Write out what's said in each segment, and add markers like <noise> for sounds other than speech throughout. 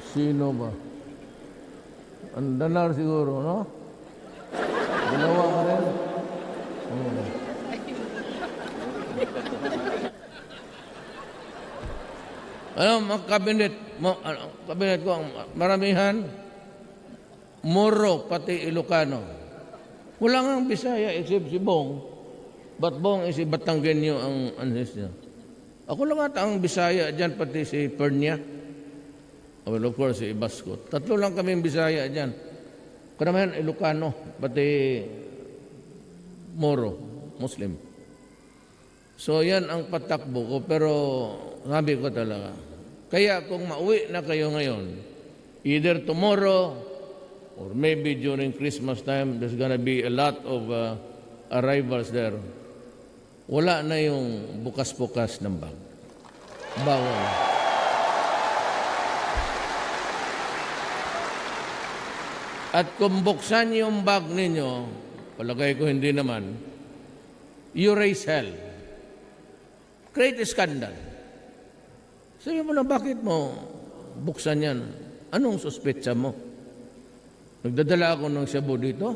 Sino ba? Ang danar siguro, no? Ginawa ka rin? Hmm. Ano, mga kabinet, mo, ano, kabinet ko, ang maramihan, Moro, pati Ilocano. Wala nga ang Bisaya except si Bong. But Bong is si Batanggenyo ang ancestor. Ako lang ata ang Bisaya dyan, pati si Pernia. Well, of course, si Ibasco. Tatlo lang kami Bisaya dyan. Karamihan Ilocano, pati Moro, Muslim. So yan ang patakbo ko, pero sabi ko talaga, kaya kung mauwi na kayo ngayon, either tomorrow or maybe during Christmas time, there's gonna be a lot of uh, arrivals there. Wala na yung bukas-bukas ng bag. Bawal. At kung buksan yung bag ninyo, palagay ko hindi naman, you raise hell. Create a scandal. Sabi mo na, bakit mo buksan yan? Anong suspetsa mo? Nagdadala ako ng shabu dito.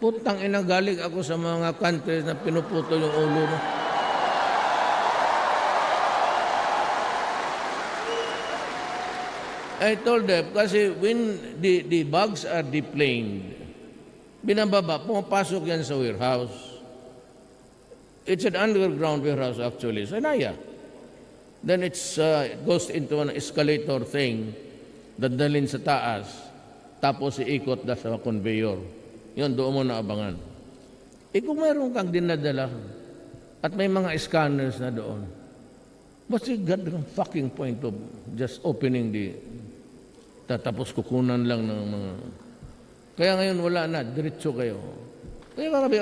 Putang ina, galing ako sa mga countries na pinuputo yung ulo mo. I told them, kasi when the, the bags are deplaned, binababa, pumapasok yan sa warehouse. It's an underground warehouse actually, sa Naya. Then it's, uh, it goes into an escalator thing, dadalhin sa taas, tapos iikot na sa conveyor. Yun, doon mo na abangan. Eh kung mayroon kang dinadala, at may mga scanners na doon, what's the goddamn fucking point of just opening the tatapos kukunan lang ng mga... Kaya ngayon wala na, diretso kayo. Kaya kami,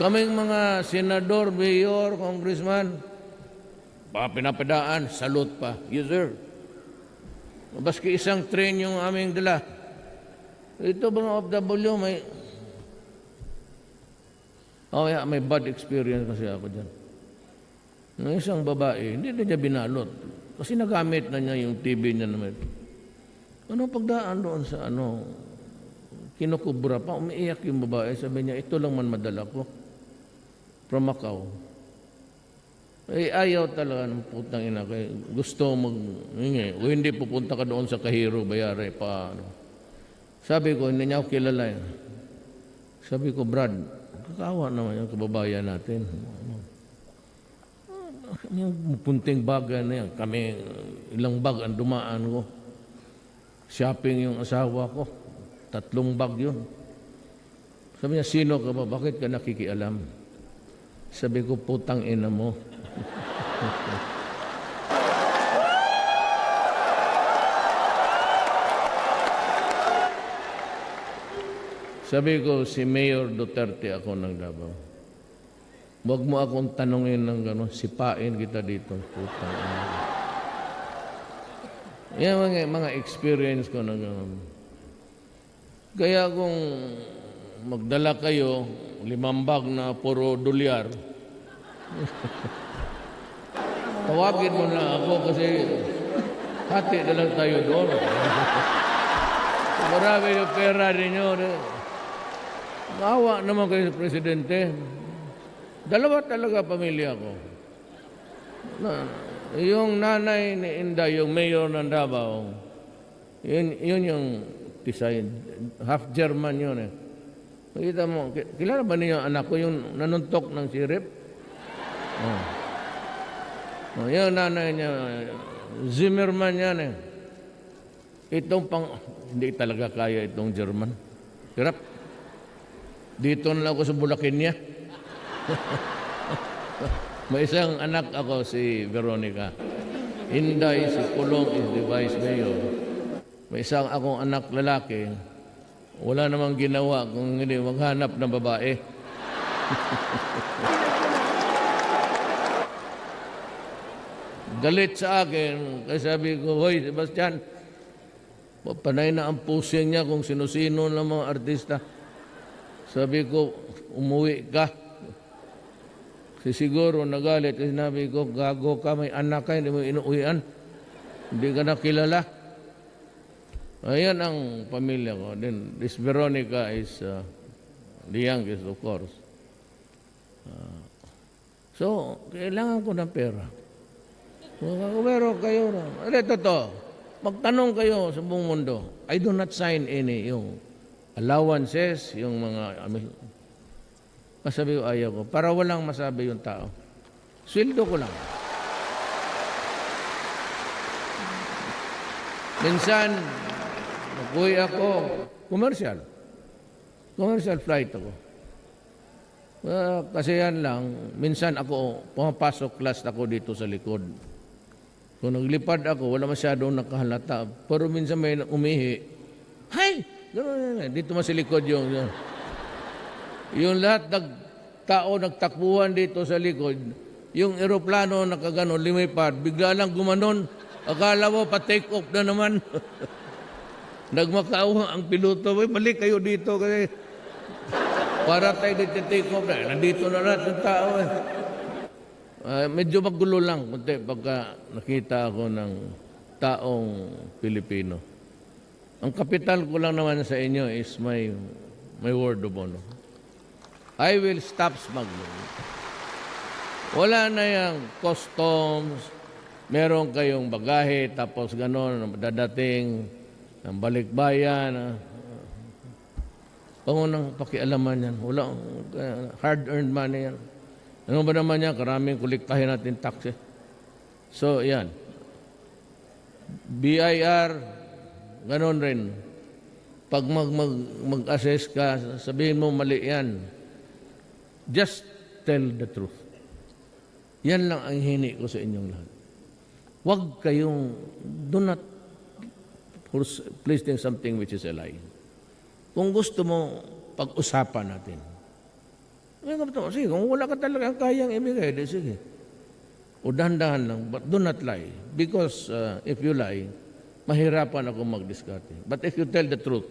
kaming mga senador, mayor, congressman, pa pinapadaan, salute pa. Yes, sir. Baski isang train yung aming dala. Ito mga OFW, may... Oh, yeah, may bad experience kasi ako dyan. Ng isang babae, hindi na niya binalot. Kasi nagamit na niya yung TV niya naman. Ano pagdaan doon sa ano, kinukubra pa, umiiyak yung babae. Sabi niya, ito lang man madala ko. From Macau. Eh, ayaw talaga ng putang ina. Kaya gusto mag, hingi. O hindi pupunta ka doon sa Kahiro, bayari pa. Ano. Sabi ko, hindi niya ako kilala yan. Sabi ko, Brad, kakawa naman yung kababayan natin. Ano. Yung punting bagay na yan, kami, ilang bag ang dumaan ko. Shopping yung asawa ko. Tatlong bag yun. Sabi niya, sino ka ba? Bakit ka nakikialam? Sabi ko, putang ina mo. <laughs> Sabi ko, si Mayor Duterte ako ng Davao. Huwag mo akong tanungin ng gano'n, sipain kita dito. Putang. Yan mga, mga experience ko na gano'n. Kaya kung magdala kayo, limang bag na puro dolyar, <laughs> tawagin mo na ako kasi hati na lang tayo doon. Marami yung pera ninyo. Maawa naman kayo sa presidente. Dalawa talaga pamilya ko. Na, yung nanay ni Inday, yung mayor ng Davao, yun, yun yung tisay, half German yun eh. Makita mo, ki- kilala ba ninyo ang anak ko yung nanuntok ng sirip? Oh. Oh, yung nanay niya, Zimmerman yan eh. Itong pang, hindi talaga kaya itong German. Hirap. Dito na lang ako sa Bulacan niya. <laughs> May isang anak ako, si Veronica. Inday, si Kulong is the vice mayor. May isang akong anak lalaki, wala namang ginawa kung hindi maghanap ng babae. <laughs> Galit sa akin, kasi sabi ko, Hoy, Sebastian, panay na ang pusing niya kung sino-sino ng mga artista. Sabi ko, umuwi ka. Si siguro nagalit kasi sinabi ko, gago ka, may anak ka, hindi mo inuuwian. Hindi ka na kilala. Ayan ang pamilya ko. Then, this Veronica is uh, the youngest, of course. Uh, so, kailangan ko ng pera. Pero kayo. Ano to? Magtanong kayo sa buong mundo. I do not sign any yung allowances, yung mga... Masabi ko ayaw ko. Para walang masabi yung tao. Sweldo ko lang. Minsan, Uy ako, commercial. Commercial flight ako. Ah, kasi yan lang, minsan ako, pumapasok class ako dito sa likod. Kung naglipad ako, wala masyadong nakahalata. Pero minsan may umihi. Hay! Dito mas likod yung... Yung, yung lahat ng tao nagtakbuhan dito sa likod, yung eroplano nakaganon, limipad, bigla lang gumanon. Akala mo pa take off na naman. <laughs> Nagmakaawa ang piloto, "Uy, balik kayo dito kasi para tayo nagtitake off na. Nandito na lahat ng tao eh. Ah, medyo magulo lang kunti pagka nakita ako ng taong Pilipino. Ang kapital ko lang naman sa inyo is my, my word of honor. I will stop smuggling. Wala na yung customs, meron kayong bagahe, tapos gano'n, dadating, ng balikbayan. Pangunang pakialaman yan. Wala, hard-earned money yan. Ano ba naman yan? Karaming kuliktahin natin taxes. So, yan. BIR, ganon rin. Pag mag, mag, mag-assess ka, sabihin mo mali yan. Just tell the truth. Yan lang ang hini ko sa inyong lahat. Huwag kayong, do not think something which is a lie. Kung gusto mo, pag-usapan natin. Sige, kung wala ka talaga kayang ibigay, di sige. O dahan-dahan lang, but do not lie. Because uh, if you lie, mahirapan ako mag-discarte. But if you tell the truth,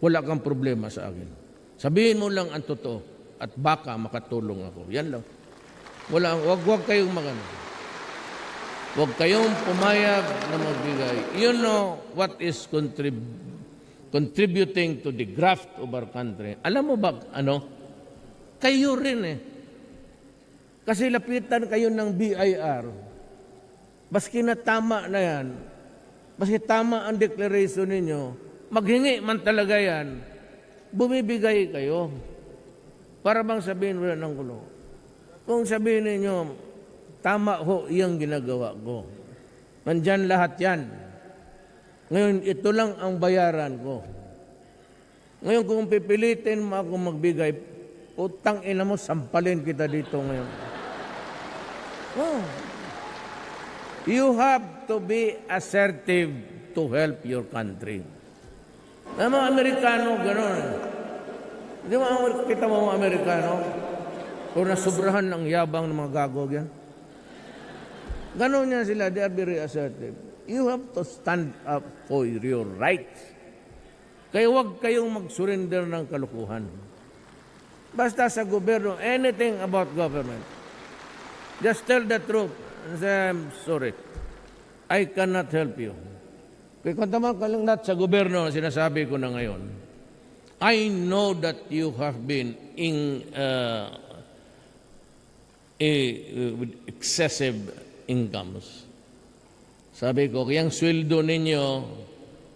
wala kang problema sa akin. Sabihin mo lang ang totoo at baka makatulong ako. Yan lang. Wala, wag, wag kayong magano. Huwag kayong pumayag na magbigay. You know what is contrib- contributing to the graft of our country. Alam mo ba, ano? Kayo rin eh. Kasi lapitan kayo ng BIR. Baski na tama na yan, baski tama ang declaration ninyo, maghingi man talaga yan, bumibigay kayo. Para bang sabihin wala ng gulo. Kung sabihin ninyo, Tama ho iyang ginagawa ko. Nandyan lahat yan. Ngayon, ito lang ang bayaran ko. Ngayon, kung pipilitin mo ako magbigay, utang ina mo, sampalin kita dito ngayon. Oh. You have to be assertive to help your country. Na mga Amerikano, gano'n. Di ba, kita mo mga Amerikano? Kung nasubrahan ng yabang ng mga gagog yan. Ganon niya sila, they are very assertive. You have to stand up for your rights. Kaya huwag kayong mag-surrender ng kalukuhan. Basta sa gobyerno, anything about government, just tell the truth say, I'm sorry. I cannot help you. Kaya kung tama ka lang sa gobyerno, sinasabi ko na ngayon, I know that you have been in uh, a, with excessive incomes. Sabi ko, kayang sweldo ninyo,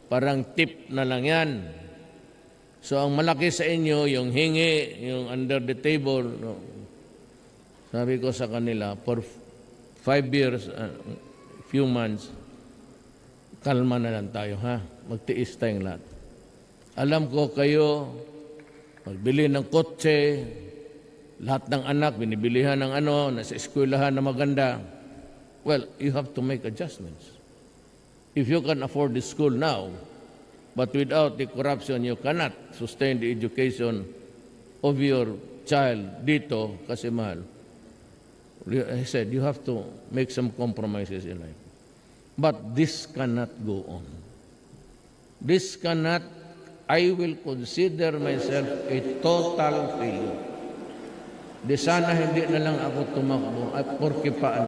parang tip na lang yan. So, ang malaki sa inyo, yung hingi, yung under the table. No. Sabi ko sa kanila, for five years, uh, few months, kalma na lang tayo, ha? Magtiis tayong lahat. Alam ko kayo, magbili ng kotse, lahat ng anak, binibilihan ng ano, nasa eskwelahan na maganda. Well, you have to make adjustments. If you can afford the school now, but without the corruption, you cannot sustain the education of your child dito kasi mahal. I said, you have to make some compromises in life. But this cannot go on. This cannot, I will consider myself a total failure. Di sana hindi na lang ako tumakbo at porke pa